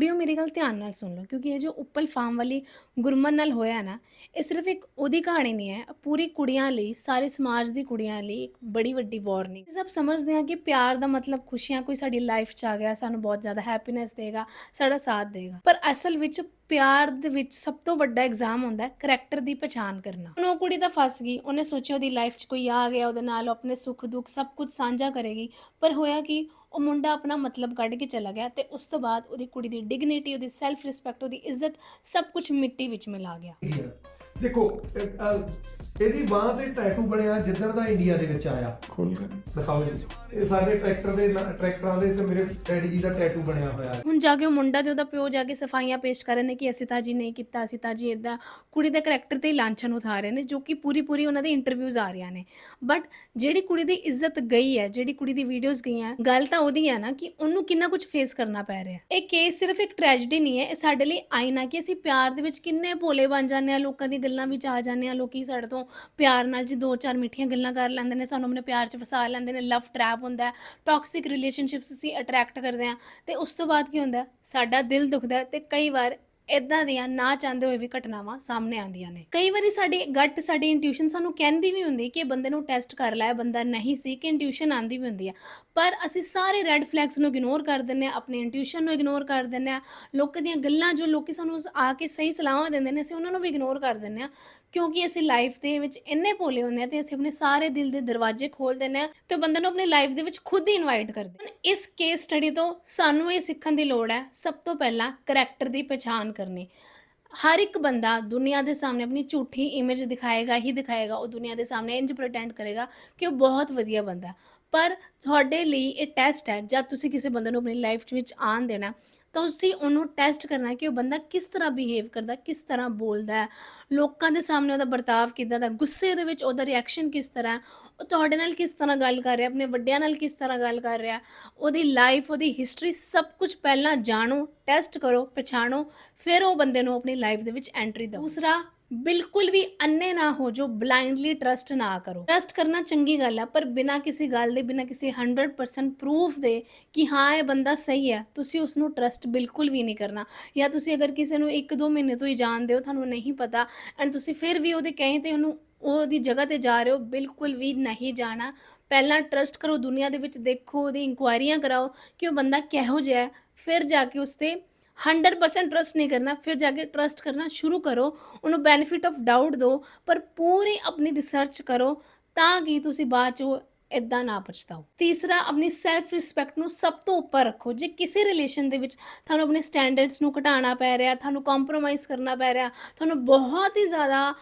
ਕੁੜੀਓ ਮੇਰੀ ਗੱਲ ਧਿਆਨ ਨਾਲ ਸੁਣ ਲਓ, ਕਿਉਂਕਿ ਇਹ ਜੋ ਉੱਪਲ ਫਾਰਮ ਵਾਲੀ ਗੁਰਮਨ ਨਾਲ ਹੋਇਆ ਨਾ, ਇਹ ਸਿਰਫ ਇੱਕ ਉਹਦੀ ਕਹਾਣੀ ਨਹੀਂ ਹੈ ਪੂਰੀ ਕੁੜੀਆਂ ਲਈ, ਸਾਰੇ ਸਮਾਜ ਦੀ ਕੁੜੀਆਂ ਲਈ ਇੱਕ ਬੜੀ ਵੱਡੀ ਵਾਰਨਿੰਗ ਸਭ ਸਮਝਦੇ ਹਾਂ ਕਿ ਪਿਆਰ ਦਾ ਮਤਲਬ ਖੁਸ਼ੀਆਂ, ਕੋਈ ਸਾਡੀ ਲਾਈਫ 'ਚ ਆ ਗਿਆ, ਸਾਨੂੰ ਬਹੁਤ ਜ਼ਿਆਦਾ ਹੈਪੀਨੈਸ ਦੇਗਾ, ਸਾਡਾ ਸਾਥ ਦੇਗਾ। ਪਰ ਅਸਲ ਵਿੱਚ ਪਿਆਰ ਦੇ ਵਿੱਚ ਸਭ ਤੋਂ ਵੱਡਾ ਐਗਜ਼ਾਮ ਹੁੰਦਾ ਹੈ ਕਰੈਕਟਰ ਦੀ ਪਛਾਣ ਕਰਨਾ। ਹੁਣ ਉਹ ਕੁੜੀ ਤਾਂ ਫਸ ਗਈ, ਉਹਨੇ ਸੋਚਿਆ ਉਹਦੀ ਲਾਈਫ 'ਚ ਕੋਈ ਆ ਗਿਆ, ਉਹਦੇ ਨਾਲ ਉਹ ਆਪਣੇ ਸੁੱਖ ਦੁੱਖ ਸਭ ਕੁਝ ਸਾਂਝਾ ਕਰੇਗੀ, ਪਰ ਹੋਇਆ ਕਿ ਉਹ ਮੁੰਡਾ ਆਪਣਾ ਮਤਲਬ ਕੱਢ ਕੇ ਚਲਾ ਗਿਆ ਤੇ ਉਸ ਤੋਂ ਬਾਅਦ ਉਹਦੀ ਕੁੜੀ ਦੀ ਡਿਗਨਿਟੀ ਉਹਦੀ ਸੈਲਫ ਰਿਸਪੈਕਟ ਉਹਦੀ ਇੱਜ਼ਤ ਸਭ ਕੁਝ ਮਿੱਟੀ ਵਿੱਚ ਮਿਲਾ ਗਿਆ। ਦੇਖੋ ਇਹਦੀ ਬਾਹ ਤੇ ਟੈਟੂ ਬਣਿਆ ਜਿੱਦਣ ਦਾ ਇੰਡੀਆ ਦੇ ਵਿੱਚ ਆਇਆ। ਖੋਲ ਕੇ। ਦਿਖਾਓ ਜੀ। ਇਹ ਸਾਡੇ ਟਰੈਕਟਰ ਦੇ ਨਾ- ਟਰੈਕਟਰਾਂ ਦੇ ਤੇ ਮੇਰੇ ਡੈਡੀ ਜੀ ਦਾ ਟੈਟੂ ਬਣਿਆ ਹੋਇਆ ਹੈ। ਹੁਣ ਜਾ ਕੇ ਉਹ ਮੁੰਡਾ ਤੇ ਉਹਦਾ ਪਿਓ ਜਾ ਕੇ ਸਫਾਈਆਂ ਪੇਸ਼ ਕਰ ਰਹੇ ਨੇ ਕਿ ਅਸੀਂ ਤਾਂ ਜੀ ਨਹੀਂ ਕੀਤਾ, ਅਸੀਂ ਤਾਂ ਜੀ ਇਦਾਂ ਕੁੜੀ ਦੇ ਕਰੈਕਟਰ ਤੇ ਹੀ ਲਾਂਛਨ ਉਠਾ ਰਹੇ ਨੇ ਜੋ ਕਿ ਪੂਰੀ ਪੂਰੀ ਉਹਨਾਂ ਦੇ ਇੰਟਰਵਿਊਜ਼ ਆ ਰਹੀਆਂ ਨੇ। ਬਟ ਜਿਹੜੀ ਕੁੜੀ ਦੀ ਇੱਜ਼ਤ ਗਈ ਹੈ, ਜਿਹੜੀ ਕੁੜੀ ਦੀ ਵੀਡੀਓਜ਼ ਗਈਆਂ, ਗੱਲ ਤਾਂ ਉਹਦੀ ਹੈ ਨਾ ਕਿ ਉਹਨੂੰ ਕਿੰਨਾ ਕੁਝ ਫੇਸ ਕਰਨਾ ਪੈ ਰਿਹਾ ਇਹ ਕੇਸ ਸਿਰਫ ਇੱਕ ਟ੍ਰੈਜੇਡੀ ਨਹੀਂ ਹੈ, ਇਹ ਸਾਡੇ ਲਈ ਆਈਨਾ ਕਿ ਅਸੀਂ ਪਿਆਰ ਦੇ ਵਿੱਚ ਕਿੰਨੇ ਭੋਲੇ ਬਣ ਜਾਂਦੇ ਆ ਲੋਕਾਂ ਦੀ ਗੱਲਾਂ ਵਿੱਚ ਆ ਜਾਂਦੇ ਆ ਲੋਕੀ ਸਾਡੇ ਤੋਂ ਪਿਆਰ ਨਾਲ ਜੀ ਦੋ ਚਾਰ ਮਿੱਠੀਆਂ ਗੱਲਾਂ ਕਰ ਲੈਂਦੇ ਨੇ, ਸਾਨੂੰ ਆਪਣੇ ਪਿਆਰ 'ਚ ਫਸਾ ਲੈਂਦੇ ਨੇ ਲਵ ਟਰੈਪ ਹੁੰਦਾ ਹੈ ਟਾਕਸਿਕ ਰਿਲੇਸ਼ਨਸ਼ਿਪਸ ਅਸੀਂ ਅਟਰੈਕਟ ਕਰਦੇ ਆ ਤੇ ਉਸ ਤੋਂ ਬਾਅਦ ਕੀ ਹੁੰਦਾ ਸਾਡਾ ਦਿਲ ਦੁਖਦਾ ਹੈ ਤੇ ਕਈ ਵਾਰ ਇਦਾਂ ਦੀਆਂ ਨਾ ਚਾਹੁੰਦੇ ਹੋਏ ਵੀ ਘਟਨਾਵਾਂ ਸਾਹਮਣੇ ਆਉਂਦੀਆਂ ਨੇ। ਕਈ ਵਾਰੀ ਸਾਡੀ ਗੱਟ, ਸਾਡੀ ਇੰਟੂਇਸ਼ਨ ਸਾਨੂੰ ਕਹਿੰਦੀ ਵੀ ਹੁੰਦੀ ਕਿ ਬੰਦੇ ਨੂੰ ਟੈਸਟ ਕਰ ਲੈ ਬੰਦਾ ਨਹੀਂ ਸੀ ਕਿ ਇੰਟੂਇਸ਼ਨ ਆਂਦੀ ਵੀ ਹੁੰਦੀ ਹੈ ਪਰ ਅਸੀਂ ਸਾਰੇ ਰੈੱਡ ਫਲੈਗਸ ਨੂੰ ਇਗਨੋਰ ਕਰ ਦਿੰਦੇ ਆ ਆਪਣੇ ਇੰਟੂਇਸ਼ਨ ਨੂੰ ਇਗਨੋਰ ਕਰ ਦਿੰਦੇ ਆ ਲੋਕਾਂ ਦੀਆਂ ਗੱਲਾਂ ਜੋ ਲੋਕੀ ਸਾਨੂੰ ਆ ਕੇ ਸਹੀ ਸਲਾਹਾਂ ਦਿੰਦੇ ਨੇ, ਅਸੀਂ ਉਹਨਾਂ ਨੂੰ ਵੀ ਇਗਨੋਰ ਕਰ ਦਿੰਦੇ ਆ ਕਿਉਂਕਿ ਅਸੀਂ ਲਾਈਫ ਦੇ ਵਿੱਚ ਇੰਨੇ ਭੋਲੇ ਹੁੰਦੇ ਆ ਤੇ ਅਸੀਂ ਆਪਣੇ ਸਾਰੇ ਦਿਲ ਦੇ ਦਰਵਾਜ਼ੇ ਖੋਲ ਦਿੰਦੇ ਆ ਤੇ ਉਹ ਬੰਦੇ ਨੂੰ ਆਪਣੀ ਲਾਈਫ ਦੇ ਵਿੱਚ ਖੁਦ ਹੀ ਇਨਵਾਈਟ ਕਰਦੇ ਹਾਂ। ਇਸ ਕੇਸ ਸਟੱਡੀ ਤੋਂ ਸਾਨੂੰ ਇਹ ਸਿੱਖਣ ਦੀ ਲੋੜ ਹੈ, ਸਭ ਤੋਂ ਪਹਿਲਾਂ ਕਰੈਕਟਰ ਦੀ ਪਛਾਣ ਕਰਨੀ। ਹਰ ਇੱਕ ਬੰਦਾ ਦੁਨੀਆ ਦੇ ਸਾਹਮਣੇ ਆਪਣੀ ਝੂਠੀ ਇਮੇਜ ਦਿਖਾਏਗਾ, ਹੀ ਦਿਖਾਏਗਾ, ਉਹ ਦੁਨੀਆ ਦੇ ਸਾਹਮਣੇ ਇੰਜ ਪ੍ਰਟੈਂਡ ਕਰੇਗਾ ਕਿ ਉਹ ਬਹੁਤ ਵਧੀਆ ਬੰਦਾ ਪਰ ਤੁਹਾਡੇ ਲਈ ਇਹ ਟੈਸਟ ਹੈ ਜਦ ਤੁਸੀਂ ਕਿਸੇ ਬੰਦੇ ਨੂੰ ਆਪਣੀ ਲਾਈਫ ਵਿੱਚ ਆਣ ਦੇਣਾ ਤਾਂ ਤੁਸੀਂ ਉਹਨੂੰ ਟੈਸਟ ਕਰਨਾ ਕਿ ਉਹ ਬੰਦਾ ਕਿਸ ਤਰ੍ਹਾਂ ਬਿਹੇਵ ਕਰਦਾ, ਕਿਸ ਤਰ੍ਹਾਂ ਬੋਲਦਾ ਲੋਕਾਂ ਦੇ ਸਾਹਮਣੇ ਉਹਦਾ ਵਰਤਾਵ ਕਿੱਦਾਂ ਦਾ ਗੁੱਸੇ ਦੇ ਵਿੱਚ ਉਹਦਾ ਰਿਐਕਸ਼ਨ ਕਿਸ ਤਰ੍ਹਾਂ ਉਹ ਤੁਹਾਡੇ ਨਾਲ ਕਿਸ ਤਰ੍ਹਾਂ ਗੱਲ ਕਰ ਰਿਹਾ, ਆਪਣੇ ਵੱਡਿਆਂ ਨਾਲ ਕਿਸ ਤਰ੍ਹਾਂ ਗੱਲ ਕਰ ਰਿਹਾ, ਉਹਦੀ ਲਾਈਫ ਉਹਦੀ ਹਿਸਟਰੀ ਸਭ ਕੁਝ ਪਹਿਲਾਂ ਜਾਣੋ ਟੈਸਟ ਕਰੋ, ਪਛਾਣੋ, ਫਿਰ ਉਹ ਬੰਦੇ ਨੂੰ ਆਪਣੀ ਲਾਈਫ ਦੇ ਵਿੱਚ ਐਂਟਰੀ ਦਿਓ। ਦੂਸਰਾ, ਬਿਲਕੁਲ ਵੀ ਅੰਨੇ ਨਾ ਹੋ ਜੋ ਬਲਾਈਂਡਲੀ ਟਰਸਟ ਨਾ ਕਰੋ। ਟਰਸਟ ਕਰਨਾ ਚੰਗੀ ਗੱਲ ਆ, ਪਰ ਬਿਨਾਂ ਕਿਸੇ ਗੱਲ ਦੇ, ਬਿਨਾਂ ਕਿਸੇ 100% ਪ੍ਰੂਫ ਦੇ ਕਿ ਹਾਂ, ਇਹ ਬੰਦਾ ਸਹੀ ਹੈ ਤੁਸੀਂ ਉਸ ਨੂੰ ਟਰਸਟ ਬਿਲਕੁਲ ਵੀ ਨਹੀਂ ਕਰਨਾ। ਜਾਂ ਤੁਸੀਂ ਅਗਰ ਕਿਸੇ ਨੂੰ 1-2 ਮਹੀਨੇ ਤੋਂ ਹੀ ਜਾਣਦੇ ਹੋ, ਤੁਹਾਨੂੰ ਨਹੀਂ ਪਤਾ ਐਂਡ ਤੁਸੀਂ ਫਿਰ ਵੀ ਉਹਦੇ ਕਹੇ ਤੇ ਉਹਨੂੰ ਉਹਦੀ ਜਗ੍ਹਾ ਤੇ ਜਾ ਰਹੇ ਹੋ, ਬਿਲਕੁਲ ਵੀ ਨਹੀਂ ਜਾਣਾ। ਪਹਿਲਾਂ ਟਰਸਟ ਕਰੋ, ਦੁਨੀਆ ਦੇ ਵਿੱਚ ਦੇਖੋ, ਉਹਦੀ ਇਨਕੁਆਇਰੀਆਂ ਕਰਾਓ ਕਿ ਉਹ ਬੰਦਾ ਕਿਹੋ ਜਿਹਾ ਹੈ। ਫਿਰ ਜਾ ਕੇ ਉਸ ਤੇ 100% ਟਰਸਟ ਨਹੀਂ ਕਰਨਾ, ਫਿਰ ਜਾ ਕੇ ਟਰਸਟ ਕਰਨਾ ਸ਼ੁਰੂ ਕਰੋ। ਉਹਨੂੰ ਬੈਨੀਫਿਟ ਆਫ ਡਾਊਟ ਦਿਓ, ਪਰ ਪੂਰੀ ਆਪਣੀ ਰਿਸਰਚ ਕਰੋ ਤਾਂ ਕਿ ਤੁਸੀਂ ਬਾਅਦ ਚੋਂ ਇਦਾਂ ਨਾ ਪਛਤਾਓ। ਤੀਸਰਾ, ਆਪਣੀ ਸੈਲਫ ਰਿਸਪੈਕਟ ਨੂੰ ਸਭ ਤੋਂ ਉੱਪਰ ਰੱਖੋ। ਜੇ ਕਿਸੇ ਰਿਲੇਸ਼ਨ ਦੇ ਵਿੱਚ ਤੁਹਾਨੂੰ ਆਪਣੇ ਸਟੈਂਡਰਡਸ ਨੂੰ ਘਟਾਉਣਾ ਪੈ ਰਿਹਾ, ਤੁਹਾਨੂੰ ਕੰਪਰੋਮਾਈਜ਼ ਕਰਨਾ ਪੈ ਰਿਹਾ, ਤੁਹਾਨੂੰ ਬਹੁਤ ਹੀ ਜ਼ਿਆਦਾ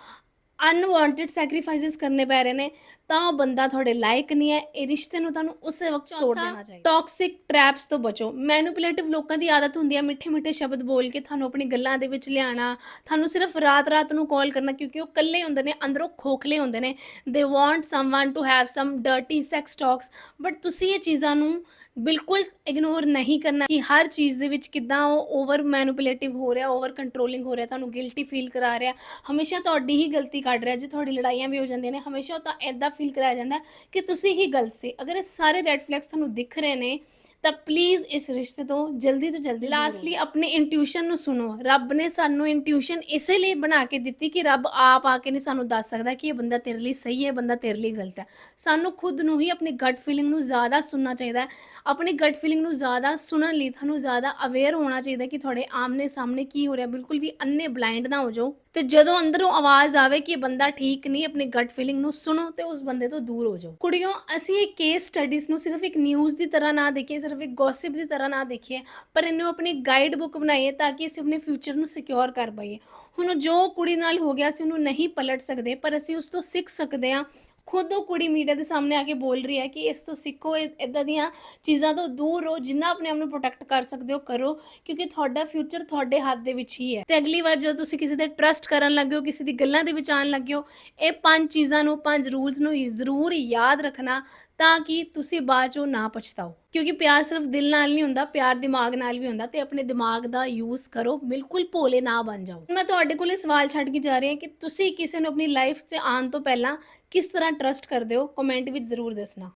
ਅਨਵਾਂਟਿਡ ਸੈਕਰੀਫਾਈਸਸ ਕਰਨੇ ਪੈ ਰਹੇ ਨੇ ਤਾਂ ਉਹ ਬੰਦਾ ਤੁਹਾਡੇ ਲਾਇਕ ਨਹੀਂ ਹੈ ਇਹ ਰਿਸ਼ਤੇ ਨੂੰ ਤੁਹਾਨੂੰ ਉਸੇ ਵਕਤ ਤੋੜ ਦੇਣਾ ਚਾਹੀਦਾ। ਟੌਕਸਿਕ ਟ੍ਰੈਪਸ ਤੋਂ ਬਚੋ। ਮੈਨੂਪੂਲੇਟਿਵ ਲੋਕਾਂ ਦੀ ਆਦਤ ਹੁੰਦੀ ਹੈ ਮਿੱਠੇ ਮਿੱਠੇ ਸ਼ਬਦ ਬੋਲ ਕੇ ਤੁਹਾਨੂੰ ਆਪਣੀ ਗੱਲਾਂ ਦੇ ਵਿੱਚ ਲਿਆਣਾ ਤੁਹਾਨੂੰ ਸਿਰਫ ਰਾਤ-ਰਾਤ ਨੂੰ ਕਾਲ ਕਰਨਾ ਕਿਉਂਕਿ ਉਹ ਇਕੱਲੇ ਹੁੰਦੇ ਨੇ ਅੰਦਰੋਂ ਖੋਖਲੇ ਹੁੰਦੇ ਨੇ। They want someone to have some dirty sex talks but ਤੁਸੀਂ ਇਹ ਚੀਜ਼ਾਂ ਨੂੰ ਬਿਲਕੁਲ ਇਗਨੋਰ ਨਹੀਂ ਕਰਨਾ ਕਿ ਹਰ ਚੀਜ਼ ਦੇ ਵਿੱਚ ਕਿਦਾਂ ਉਹ ਓਵਰ ਮੈਨੂਪੂਲੇਟਿਵ ਹੋ ਰਿਹਾ ਓਵਰ ਕੰਟਰੋਲਿੰਗ ਹੋ ਰਿਹਾ, ਤੁਹਾਨੂੰ ਗਿਲਟੀ ਫੀਲ ਕਰਾ ਰਿਹਾ। ਹਮੇਸ਼ਾ ਤੁਹਾਡੀ ਹੀ ਗਲਤੀ ਕੱਢ ਰਿਹਾ, ਜੇ ਤੁਹਾਡੀ ਲੜਾਈਆਂ ਵੀ ਹੋ ਜਾਂਦੀਆਂ ਨੇ, ਹਮੇਸ਼ਾ ਉਹ ਤਾਂ ਐਦਾਂ ਫੀਲ ਕਰਾਇਆ ਜਾਂਦਾ ਕਿ ਤੁਸੀਂ ਹੀ ਗਲਤ ਸੀ। ਅਗਰ ਇਹ ਸਾਰੇ ਰੈੱਡ ਫਲੈਗਸ ਤੁਹਾਨੂੰ ਦਿਖ ਰਹੇ ਨੇ ਤਾਂ ਪਲੀਜ਼ ਇਸ ਰਿਸ਼ਤੇ ਤੋਂ ਜਲਦੀ ਤੋਂ ਜਲਦੀ ਲਾਸਟਲੀ ਆਪਣੇ ਇੰਟਿਊਸ਼ਨ ਨੂੰ ਸੁਣੋ। ਰੱਬ ਨੇ ਸਾਨੂੰ ਇੰਟਿਊਸ਼ਨ ਇਸੇ ਲਈ ਬਣਾ ਕੇ ਦਿੱਤੀ ਕਿ ਰੱਬ ਆਪ ਆ ਕੇ ਨਹੀਂ ਸਾਨੂੰ ਦੱਸ ਸਕਦਾ ਕਿ ਇਹ ਬੰਦਾ ਤੇਰੇ ਲਈ ਸਹੀ ਹੈ ਬੰਦਾ ਤੇਰੇ ਲਈ ਗਲਤ ਹੈ। ਸਾਨੂੰ ਖੁਦ ਨੂੰ ਹੀ ਆਪਣੀ ਗਟ ਫੀਲਿੰਗ ਨੂੰ ਜ਼ਿਆਦਾ ਸੁਣਨਾ ਚਾਹੀਦਾ ਹੈ। ਆਪਣੀ ਗਟ ਫੀਲਿੰਗ ਨੂੰ ਜ਼ਿਆਦਾ ਸੁਣਨ ਲਈ ਤੁਹਾਨੂੰ ਜ਼ਿਆਦਾ ਅਵੇਅਰ ਹੋਣਾ ਚਾਹੀਦਾ ਕਿ ਤੁਹਾਡੇ ਆਮਨੇ ਸਾਹਮਣੇ ਕੀ ਹੋ ਰਿਹਾ। ਬਿਲਕੁਲ ਵੀ ਅੰਨੇ ਬਲਾਈਂਡ ਨਾ ਹੋ ਜਾਓ। ਤੇ ਜਦੋਂ ਅੰਦਰੋਂ ਆਵਾਜ਼ ਆਵੇ ਕਿ ਇਹ ਬੰਦਾ ਠੀਕ ਨਹੀਂ, ਆਪਣੀ ਗਟ ਫੀਲਿੰਗ ਨੂੰ ਸੁਣੋ ਤੇ ਉਸ ਬੰਦੇ ਤੋਂ ਦੂਰ ਹੋ ਜਾਓ। ਕੁੜੀਓ, ਅਸੀਂ ਇਹ ਕੇਸ ਸਟੱਡੀਜ਼ ਨੂੰ ਸਿਰਫ ਇੱਕ ਨਿਊਜ਼ ਦੀ ਤਰ੍ਹਾਂ ਨਾ ਦੇਖੀਏ, ਸਿਰਫ ਇੱਕ ਗੌਸਿਪ ਦੀ ਤਰ੍ਹਾਂ ਨਾ ਦੇਖੀਏ, ਪਰ ਇਹਨੂੰ ਆਪਣੀ ਗਾਈਡ ਬੁੱਕ ਬਣਾਈਏ ਤਾਂ ਕਿ ਅਸੀਂ ਆਪਣੇ ਫਿਊਚਰ ਨੂੰ ਸਿਕਿਉਰ ਕਰ ਪਾਈਏ। ਹੁਣ ਜੋ ਕੁੜੀ ਨਾਲ ਹੋ ਗਿਆ ਸੀ ਉਹਨੂੰ ਨਹੀਂ ਪਲਟ ਸਕਦੇ, ਪਰ ਅਸੀਂ ਉਸ ਤੋਂ ਸਿੱਖ ਸਕਦੇ ਹਾਂ ਖੁਦ ਉਹ ਕੁੜੀ ਮੀਡੀਆ ਦੇ ਸਾਹਮਣੇ ਆ ਕੇ ਬੋਲ ਰਹੀ ਹੈ ਕਿ ਇਸ ਤੋਂ ਸਿੱਖੋ ਇਦਾਂ ਦੀਆਂ ਚੀਜ਼ਾਂ ਤੋਂ ਦੂਰ ਰਹੋ, ਜਿੰਨਾ ਆਪਣੇ ਆਪ ਨੂੰ ਪ੍ਰੋਟੈਕਟ ਕਰ ਸਕਦੇ ਹੋ, ਕਰੋ, ਕਿਉਂਕਿ ਤੁਹਾਡਾ ਫਿਊਚਰ ਤੁਹਾਡੇ ਹੱਥ ਦੇ ਵਿੱਚ ਹੀ ਹੈ। ਤੇ ਅਗਲੀ ਵਾਰ ਜਦੋਂ ਤੁਸੀਂ ਕਿਸੇ ਤੇ ਟਰਸਟ ਕਰਨ ਲੱਗੇ ਹੋ, ਕਿਸੇ ਦੀ ਗੱਲਾਂ ਦੇ ਵਿੱਚ ਆਉਣ ਲੱਗੇ ਹੋ, ਇਹ ਪੰਜ ਚੀਜ਼ਾਂ ਨੂੰ, ਪੰਜ ਰੂਲਸ ਨੂੰ ਜ਼ਰੂਰ ਯਾਦ ਰੱਖਣਾ ਤਾਂ ਕਿ ਤੁਸੀਂ ਬਾਅਦ ਚੋਂ ਨਾ ਪਛਤਾਓ। ਕਿਉਂਕਿ ਪਿਆਰ ਸਿਰਫ ਦਿਲ ਨਾਲ ਨਹੀਂ ਹੁੰਦਾ, ਪਿਆਰ ਦਿਮਾਗ ਨਾਲ ਵੀ ਹੁੰਦਾ ਤੇ ਆਪਣੇ ਦਿਮਾਗ ਦਾ ਯੂਜ਼ ਕਰੋ, ਬਿਲਕੁਲ ਭੋਲੇ ਨਾ ਬਣ ਜਾਓ। ਮੈਂ ਤੁਹਾਡੇ ਕੋਲੇ ਸਵਾਲ ਛੱਡ ਕੇ ਜਾ ਰਹੀ ਹਾਂ ਕਿ ਤੁਸੀਂ ਕਿਸੇ ਨੂੰ ਆਪਣੀ ਲਾਈਫ 'ਚ ਆਉਣ ਤੋਂ ਪਹਿਲਾਂ ਕਿਸ ਤਰ੍ਹਾਂ ਟਰਸਟ ਕਰਦੇ ਹੋ? ਕਮੈਂਟ ਵਿੱਚ ਜ਼ਰੂਰ ਦੱਸਣਾ।